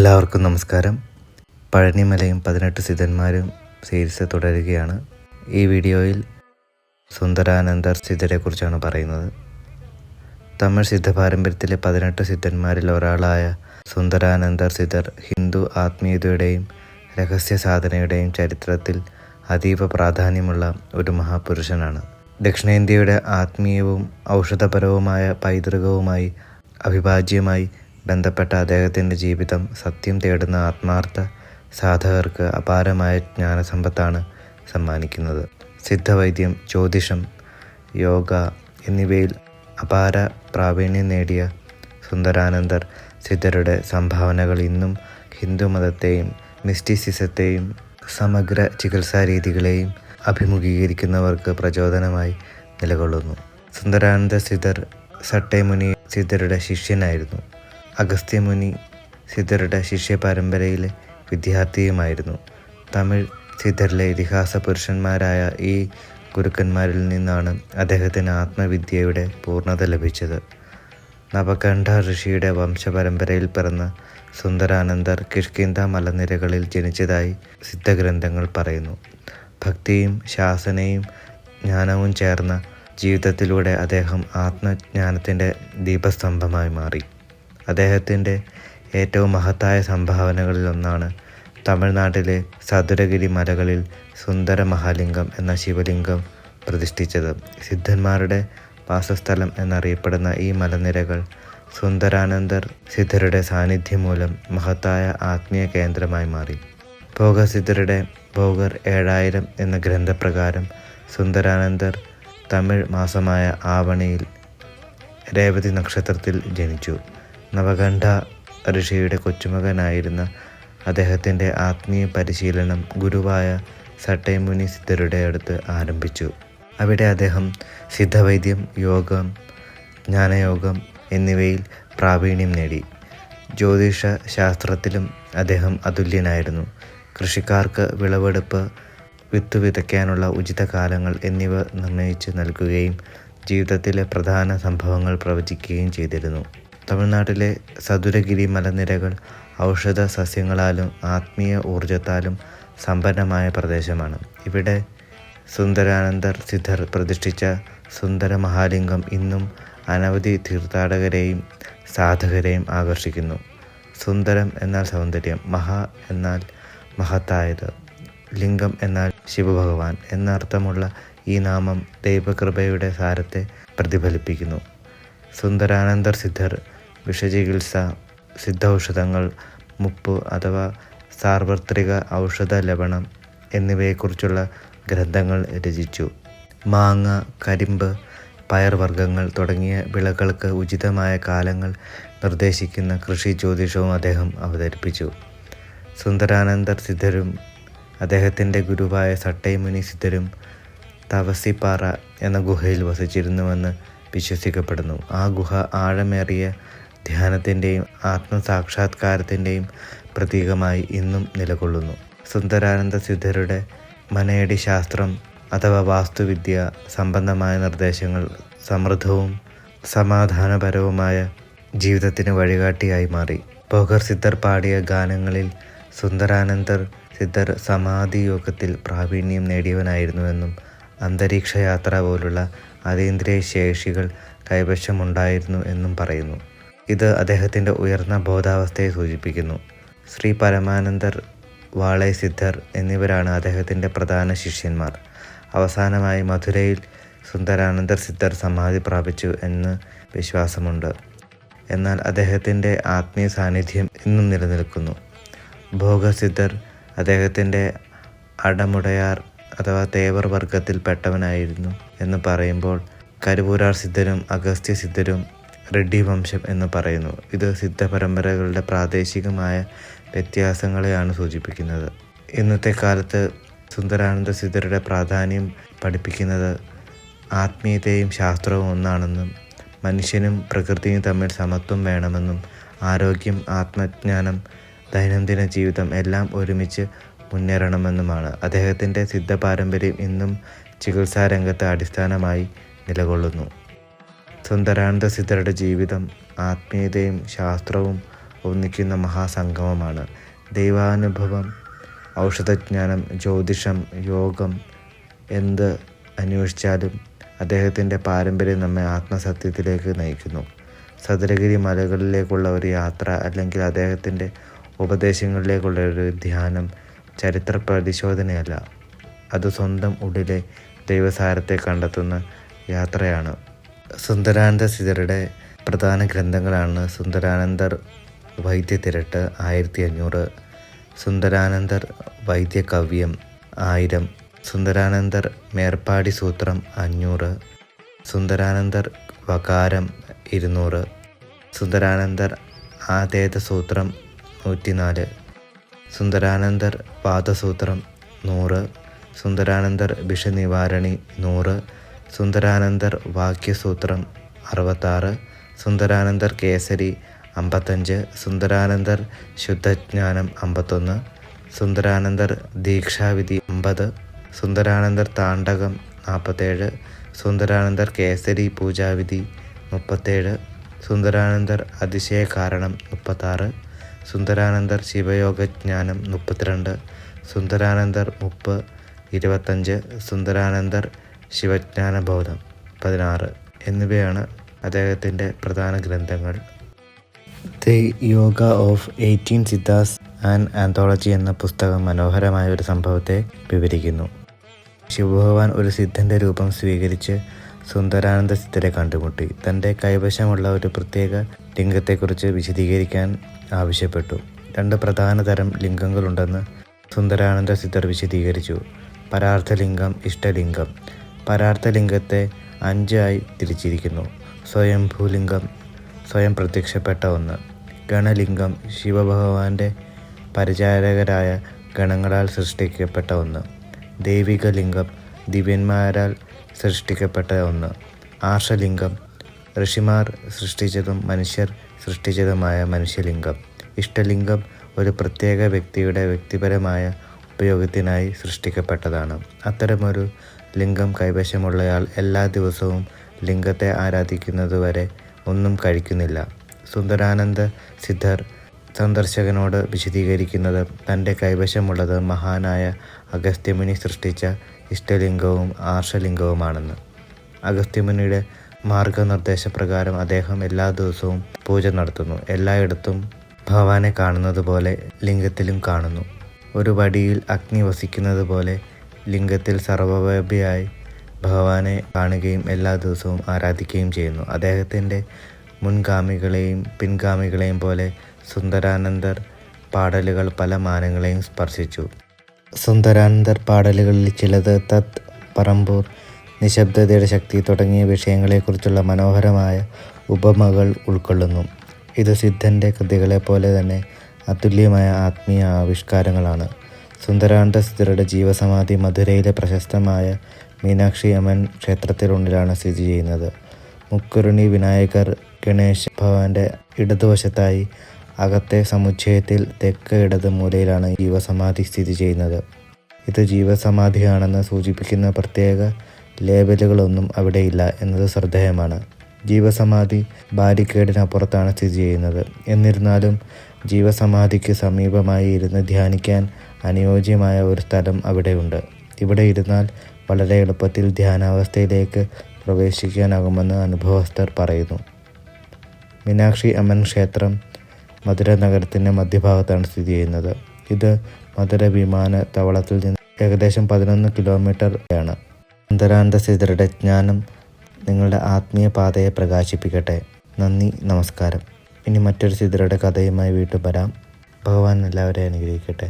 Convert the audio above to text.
എല്ലാവർക്കും നമസ്കാരം. പഴനിമലയും പതിനെട്ട് സിദ്ധന്മാരും സീരീസ് തുടരുകയാണ്. ഈ വീഡിയോയിൽ സുന്ദരാനന്ദർ സിദ്ധരെക്കുറിച്ചാണ് പറയുന്നത്. തമിഴ് സിദ്ധ പാരമ്പര്യത്തിലെ പതിനെട്ട് സിദ്ധന്മാരിൽ ഒരാളായ സുന്ദരാനന്ദർ സിദ്ധർ ഹിന്ദു ആത്മീയതയുടെയും രഹസ്യ സാധനയുടെയും ചരിത്രത്തിൽ അതീവ പ്രാധാന്യമുള്ള ഒരു മഹാപുരുഷനാണ്. ദക്ഷിണേന്ത്യയുടെ ആത്മീയവും ഔഷധപരവുമായ പൈതൃകവുമായി അവിഭാജ്യമായി ബന്ധപ്പെട്ട അദ്ദേഹത്തിന്റെ ജീവിതം സത്യം തേടുന്ന ആത്മാർത്ഥ സാധകർക്ക് അപാരമായ ജ്ഞാനസമ്പത്താണ് സമ്മാനിക്കുന്നത്. സിദ്ധവൈദ്യം ജ്യോതിഷം യോഗ എന്നിവയിൽ അപാര പ്രാവീണ്യം നേടിയ സുന്ദരാനന്ദർ സിദ്ധരുടെ സംഭാവനകൾ ഇന്നും ഹിന്ദുമതത്തെയും മിസ്റ്റിസിസത്തെയും സമഗ്ര ചികിത്സാ രീതികളെയും അഭിമുഖീകരിക്കുന്നവർക്ക് പ്രചോദനമായി നിലകൊള്ളുന്നു. സുന്ദരാനന്ദ സിദ്ധർ സട്ടേമുനി സിദ്ധരുടെ ശിഷ്യനായിരുന്നു. അഗസ്ത്യമുനി സിദ്ധരുടെ ശിഷ്യ പരമ്പരയിലെ വിദ്യാർത്ഥിയുമായിരുന്നു. തമിഴ് സിദ്ധരിലെ ഇതിഹാസ പുരുഷന്മാരായ ഈ ഗുരുക്കന്മാരിൽ നിന്നാണ് അദ്ദേഹത്തിന് ആത്മവിദ്യയുടെ പൂർണത ലഭിച്ചത്. നവകണ്ഠ ഋഷിയുടെ വംശപരമ്പരയിൽ പിറന്ന സുന്ദരാനന്ദർ കിഷ്കിന്ത മലനിരകളിൽ ജനിച്ചതായി സിദ്ധഗ്രന്ഥങ്ങൾ പറയുന്നു. ഭക്തിയും ശാസനയും ജ്ഞാനവും ചേർന്ന ജീവിതത്തിലൂടെ അദ്ദേഹം ആത്മജ്ഞാനത്തിന്റെ ദീപസ്തംഭമായി മാറി. അദ്ദേഹത്തിന്റെ ഏറ്റവും മഹത്തായ സംഭാവനകളിൽ ഒന്നാണ് തമിഴ്നാട്ടിലെ സതുരഗിരി മലകളിൽ സുന്ദര മഹാലിംഗം എന്ന ശിവലിംഗം പ്രതിഷ്ഠിച്ചത്. സിദ്ധന്മാരുടെ വാസസ്ഥലം എന്നറിയപ്പെടുന്ന ഈ മലനിരകൾ സുന്ദരാനന്ദർ സിദ്ധരുടെ സാന്നിധ്യം മൂലം മഹത്തായ ആത്മീയ കേന്ദ്രമായി മാറി. ഭോഗസിദ്ധരുടെ ഭോഗർ ഏഴായിരം എന്ന ഗ്രന്ഥപ്രകാരം സുന്ദരാനന്ദർ തമിഴ് മാസമായ ആവണിയിൽ രേവതി നക്ഷത്രത്തിൽ ജനിച്ചു. നവകണ്ഠ ഋഷിയുടെ കൊച്ചുമകനായിരുന്ന അദ്ദേഹത്തിന്റെ ആത്മീയ പരിശീലനം ഗുരുവായ സട്ടേമുനി സിദ്ധരുടെ അടുത്ത് ആരംഭിച്ചു. അവിടെ അദ്ദേഹം സിദ്ധവൈദ്യം യോഗം ജ്ഞാനയോഗം എന്നിവയിൽ പ്രാവീണ്യം നേടി. ജ്യോതിഷ ശാസ്ത്രത്തിലും അദ്ദേഹം അതുല്യനായിരുന്നു. കൃഷിക്കാർക്ക് വിളവെടുപ്പ് വിത്ത് വിതയ്ക്കാനുള്ള ഉചിത കാലങ്ങൾ എന്നിവ നിർണയിച്ച് നൽകുകയും ജീവിതത്തിലെ പ്രധാന സംഭവങ്ങൾ പ്രവചിക്കുകയും ചെയ്തിരുന്നു. തമിഴ്നാട്ടിലെ സതുരഗിരി മലനിരകൾ ഔഷധ സസ്യങ്ങളാലും ആത്മീയ ഊർജത്താലും സമ്പന്നമായ പ്രദേശമാണ്. ഇവിടെ സുന്ദരാനന്ദർ സിദ്ധർ പ്രതിഷ്ഠിച്ച സുന്ദര മഹാലിംഗം ഇന്നും അനവധി തീർത്ഥാടകരെയും സാധകരെയും ആകർഷിക്കുന്നു. സുന്ദരം എന്നാൽ സൗന്ദര്യം മഹാ എന്നാൽ മഹത്തായത് ലിംഗം എന്നാൽ ശിവഭഗവാൻ എന്നർത്ഥമുള്ള ഈ നാമം ദൈവകൃപയുടെ സാരത്തെ പ്രതിഫലിപ്പിക്കുന്നു. സുന്ദരാനന്ദർ സിദ്ധർ വിഷചികിത്സ സിദ്ധൌഷധങ്ങൾ മുപ്പ് അഥവാ സാർവത്രിക ഔഷധ ലവണം എന്നിവയെക്കുറിച്ചുള്ള ഗ്രന്ഥങ്ങൾ രചിച്ചു. മാങ്ങ കരിമ്പ് പയർവർഗങ്ങൾ തുടങ്ങിയ വിളകൾക്ക് ഉചിതമായ കാലങ്ങൾ നിർദ്ദേശിക്കുന്ന കൃഷി ജ്യോതിഷവും അദ്ദേഹം അവതരിപ്പിച്ചു. സുന്ദരാനന്ദർ സിദ്ധരും അദ്ദേഹത്തിന്റെ ഗുരുവായ സട്ടൈമുനി സിദ്ധരും തവസിപ്പാറ എന്ന ഗുഹയിൽ വസിച്ചിരുന്നുവെന്ന് വിശ്വസിക്കപ്പെടുന്നു. ആ ഗുഹ ആഴമേറിയ ധ്യാനത്തിന്റെയും ആത്മസാക്ഷാത്കാരത്തിന്റെയും പ്രതീകമായി ഇന്നും നിലകൊള്ളുന്നു. സുന്ദരാനന്ദ സിദ്ധരുടെ മനയടി ശാസ്ത്രം അഥവാ വാസ്തുവിദ്യ സംബന്ധമായ നിർദ്ദേശങ്ങൾ സമൃദ്ധവും സമാധാനപരവുമായ ജീവിതത്തിന് വഴികാട്ടിയായി മാറി. ബോഗർ സിദ്ധർ പാടിയ ഗാനങ്ങളിൽ സുന്ദരാനന്ദർ സിദ്ധർ സമാധി യോഗത്തിൽ പ്രാവീണ്യം നേടിയവനായിരുന്നുവെന്നും അന്തരീക്ഷയാത്ര പോലുള്ള അതീന്ദ്രിയ ശേഷികൾ കൈവശമുണ്ടായിരുന്നു എന്നും പറയുന്നു. ഇത് അദ്ദേഹത്തിന്റെ ഉയർന്ന ബോധാവസ്ഥയെ സൂചിപ്പിക്കുന്നു. ശ്രീ പരമാനന്ദർ വാളെ സിദ്ധർ എന്നിവരാണ് അദ്ദേഹത്തിന്റെ പ്രധാന ശിഷ്യന്മാർ. അവസാനമായി മധുരയിൽ സുന്ദരാനന്ദർ സിദ്ധർ സമാധി പ്രാപിച്ചു എന്ന് വിശ്വാസമുണ്ട്. എന്നാൽ അദ്ദേഹത്തിന്റെ ആത്മീയ സാന്നിധ്യം ഇന്നും നിലനിൽക്കുന്നു. ഭോഗസിദ്ധർ അദ്ദേഹത്തിന്റെ അടമുടയാർ അഥവാ തേവർ വർഗത്തിൽപ്പെട്ടവനായിരുന്നു എന്ന് പറയുമ്പോൾ കരുവൂരാർ സിദ്ധരും അഗസ്ത്യ സിദ്ധരും റെഡ്ഡി വംശം എന്ന് പറയുന്നു. ഇത് സിദ്ധ പരമ്പരകളുടെ പ്രാദേശികമായ വ്യത്യാസങ്ങളെയാണ് സൂചിപ്പിക്കുന്നത്. ഇന്നത്തെ കാലത്ത് സുന്ദരാനന്ദ സിദ്ധരുടെ പ്രാധാന്യം പഠിപ്പിക്കുന്നത് ആത്മീയതയും ശാസ്ത്രവും ഒന്നാണെന്നും മനുഷ്യനും പ്രകൃതിയും തമ്മിൽ സമത്വം വേണമെന്നും ആരോഗ്യം ആത്മജ്ഞാനം ദൈനംദിന ജീവിതം എല്ലാം ഒരുമിച്ച് മുന്നേറണമെന്നുമാണ്. അദ്ദേഹത്തിന്റെ സിദ്ധ പാരമ്പര്യം ഇന്നും ചികിത്സാരംഗത്ത് അടിസ്ഥാനമായി നിലകൊള്ളുന്നു. സുന്ദരാനന്ദ സിദ്ധരുടെ ജീവിതം ആത്മീയതയും ശാസ്ത്രവും ഒന്നിക്കുന്ന മഹാസംഗമമാണ്. ദൈവാനുഭവം ഔഷധജ്ഞാനം ജ്യോതിഷം യോഗം എന്ത് അന്വേഷിച്ചാലും അദ്ദേഹത്തിന്റെ പാരമ്പര്യം നമ്മെ ആത്മസത്യത്തിലേക്ക് നയിക്കുന്നു. സദരഗിരി മലകളിലേക്കുള്ള ഒരു യാത്ര അല്ലെങ്കിൽ അദ്ദേഹത്തിന്റെ ഉപദേശങ്ങളിലേക്കുള്ള ഒരു ധ്യാനം ചരിത്ര പരിശോധനയല്ല. അത് സ്വന്തം ഉള്ളിലെ ദൈവസാരത്തെ കണ്ടെത്തുന്ന യാത്രയാണ്. സുന്ദരാനന്ദ സിതറുടെ പ്രധാന ഗ്രന്ഥങ്ങളാണ് സുന്ദരാനന്ദർ വൈദ്യത്തിരട്ട് ആയിരത്തി അഞ്ഞൂറ് സുന്ദരാനന്ദർ വൈദ്യകവ്യം ആയിരം സുന്ദരാനന്ദർ മേർപ്പാടി സൂത്രം അഞ്ഞൂറ് സുന്ദരാനന്ദർ വകാരം ഇരുന്നൂറ് സുന്ദരാനന്ദർ ആതേത സൂത്രം നൂറ്റിനാല് സുന്ദരാനന്ദർ പാദസൂത്രം നൂറ് സുന്ദരാനന്ദർ വിഷനിവാരണി നൂറ് സുന്ദരാനന്ദർ വാക്യസൂത്രം അറുപത്താറ് സുന്ദരാനന്ദർ കേസരി അമ്പത്തഞ്ച് സുന്ദരാനന്ദർ ശുദ്ധജ്ഞാനം അമ്പത്തൊന്ന് സുന്ദരാനന്ദർ ദീക്ഷാവിധി അമ്പത് സുന്ദരാനന്ദർ താണ്ടകം നാൽപ്പത്തേഴ് സുന്ദരാനന്ദർ കേസരി പൂജാവിധി മുപ്പത്തേഴ് സുന്ദരാനന്ദർ അതിശയ കാരണം മുപ്പത്താറ് സുന്ദരാനന്ദർ ശിവയോഗജ്ഞാനം മുപ്പത്തിരണ്ട് സുന്ദരാനന്ദർ മുപ്പ് ഇരുപത്തഞ്ച് സുന്ദരാനന്ദർ ശിവജ്ഞാനബോധം പതിനാറ് എന്നിവയാണ് അദ്ദേഹത്തിന്റെ പ്രധാന ഗ്രന്ഥങ്ങൾ. The yoga of eighteen siddhas and anthology എന്ന പുസ്തകം മനോഹരമായ ഒരു സംഭവത്തെ വിവരിക്കുന്നു. ശിവഭഗവാൻ ഒരു സിദ്ധന്റെ രൂപം സ്വീകരിച്ച് സുന്ദരാനന്ദ സിദ്ധരെ കണ്ടുമുട്ടി. തന്റെ കൈവശമുള്ള ഒരു പ്രത്യേക ലിംഗത്തെക്കുറിച്ച് വിശദീകരിക്കാൻ ആവശ്യപ്പെട്ടു. രണ്ട് പ്രധാന തരം ലിംഗങ്ങളുണ്ടെന്ന് സുന്ദരാനന്ദ സിദ്ധർ വിശദീകരിച്ചു. പരാർത്ഥലിംഗം ഇഷ്ടലിംഗം പരാർത്ഥലിംഗത്തെ അഞ്ചായി തിരിച്ചിരിക്കുന്നു. സ്വയംഭൂലിംഗം സ്വയം പ്രത്യക്ഷപ്പെട്ട ഒന്ന്. ഗണലിംഗം ശിവഭഗവാന്റെ പരിചാരകരായ ഗണങ്ങളാൽ സൃഷ്ടിക്കപ്പെട്ട ഒന്ന്. ദൈവിക ലിംഗം ദിവ്യന്മാരാൽ സൃഷ്ടിക്കപ്പെട്ട ഒന്ന്. ആർഷലിംഗം ഋഷിമാർ സൃഷ്ടിച്ചതും മനുഷ്യർ സൃഷ്ടിച്ചതുമായ മനുഷ്യലിംഗം. ഇഷ്ടലിംഗം ഒരു പ്രത്യേക വ്യക്തിയുടെ വ്യക്തിപരമായ ഉപയോഗത്തിനായി സൃഷ്ടിക്കപ്പെട്ടതാണ്. അത്തരമൊരു ലിംഗം കൈവശമുള്ളയാൾ എല്ലാ ദിവസവും ലിംഗത്തെ ആരാധിക്കുന്നതുവരെ ഒന്നും കഴിക്കുന്നില്ല. സുന്ദരാനന്ദ സിദ്ധർ സന്ദർശകനോട് വിശദീകരിക്കുന്നത് തന്റെ കൈവശമുള്ളത് മഹാനായ അഗസ്ത്യമുനി സൃഷ്ടിച്ച ഇഷ്ടലിംഗവും ആർഷലിംഗവുമാണെന്ന്. അഗസ്ത്യമുനിയുടെ മാർഗനിർദ്ദേശപ്രകാരം അദ്ദേഹം എല്ലാ ദിവസവും പൂജ നടത്തുന്നു. എല്ലായിടത്തും ഭഗവാനെ കാണുന്നത് പോലെ ലിംഗത്തിലും കാണുന്നു. ഒരു വടിയിൽ അഗ്നി വസിക്കുന്നത് പോലെ ലിംഗത്തിൽ സർവവ്യാപിയായി ഭഗവാനെ കാണുകയും എല്ലാ ദിവസവും ആരാധിക്കുകയും ചെയ്യുന്നു. അദ്ദേഹത്തിന്റെ മുൻഗാമികളെയും പിൻഗാമികളെയും പോലെ സുന്ദരാനന്ദർ പാടലുകൾ പല മാനങ്ങളെയും സ്പർശിച്ചു. സുന്ദരാനന്ദർ പാടലുകളിൽ ചിലത് തത് പറമ്പൂർ നിശബ്ദതയുടെ ശക്തി തുടങ്ങിയ വിഷയങ്ങളെക്കുറിച്ചുള്ള മനോഹരമായ ഉപമകൾ ഉൾക്കൊള്ളുന്നു. ഇത് സിദ്ധന്റെ കൃതികളെ പോലെ തന്നെ അതുല്യമായ ആത്മീയ ആവിഷ്കാരങ്ങളാണ്. സുന്ദരാനന്ദ സ്ഥിരയുടെ ജീവസമാധി മധുരയിലെ പ്രശസ്തമായ മീനാക്ഷി അമ്മൻ ക്ഷേത്രത്തിനുള്ളിലാണ് സ്ഥിതി ചെയ്യുന്നത്. മുക്കുരുണി വിനായകർ ഗണേശ് ഭവന്റെ ഇടതുവശത്തായി അകത്തെ സമുച്ചയത്തിൽ തെക്ക് ഇടത് മൂലയിലാണ് ജീവസമാധി സ്ഥിതി ചെയ്യുന്നത്. ഇത് ജീവസമാധിയാണെന്ന് സൂചിപ്പിക്കുന്ന പ്രത്യേക ലേബലുകളൊന്നും അവിടെയില്ല എന്നത് ശ്രദ്ധേയമാണ്. ജീവസമാധി ബാരിക്കേഡിനപ്പുറത്താണ് സ്ഥിതി ചെയ്യുന്നത്. എന്നിരുന്നാലും ജീവസമാധിക്ക് സമീപമായി ഇരുന്ന് ധ്യാനിക്കാൻ അനുയോജ്യമായ ഒരു സ്ഥലം അവിടെയുണ്ട്. ഇവിടെ ഇരുന്നാൽ വളരെ എളുപ്പത്തിൽ ധ്യാനാവസ്ഥയിലേക്ക് പ്രവേശിക്കാനാകുമെന്ന് അനുഭവസ്ഥർ പറയുന്നു. മീനാക്ഷി അമ്മൻ ക്ഷേത്രം മധുര നഗരത്തിന്റെ മധ്യഭാഗത്താണ് സ്ഥിതി ചെയ്യുന്നത്. ഇത് മധുര വിമാനത്താവളത്തിൽ നിന്ന് ഏകദേശം പതിനൊന്ന് കിലോമീറ്റർ ആണ് അന്തരാന്ത സിദ്ധരുടെ ജ്ഞാനം നിങ്ങളുടെ ആത്മീയ പാതയെ പ്രകാശിപ്പിക്കട്ടെ. നന്ദി നമസ്കാരം. ഇനി മറ്റൊരു സിദ്ധരുടെ കഥയുമായി വീട്ടിൽ വരാം. ഭഗവാൻ എല്ലാവരെയും അനുഗ്രഹിക്കട്ടെ.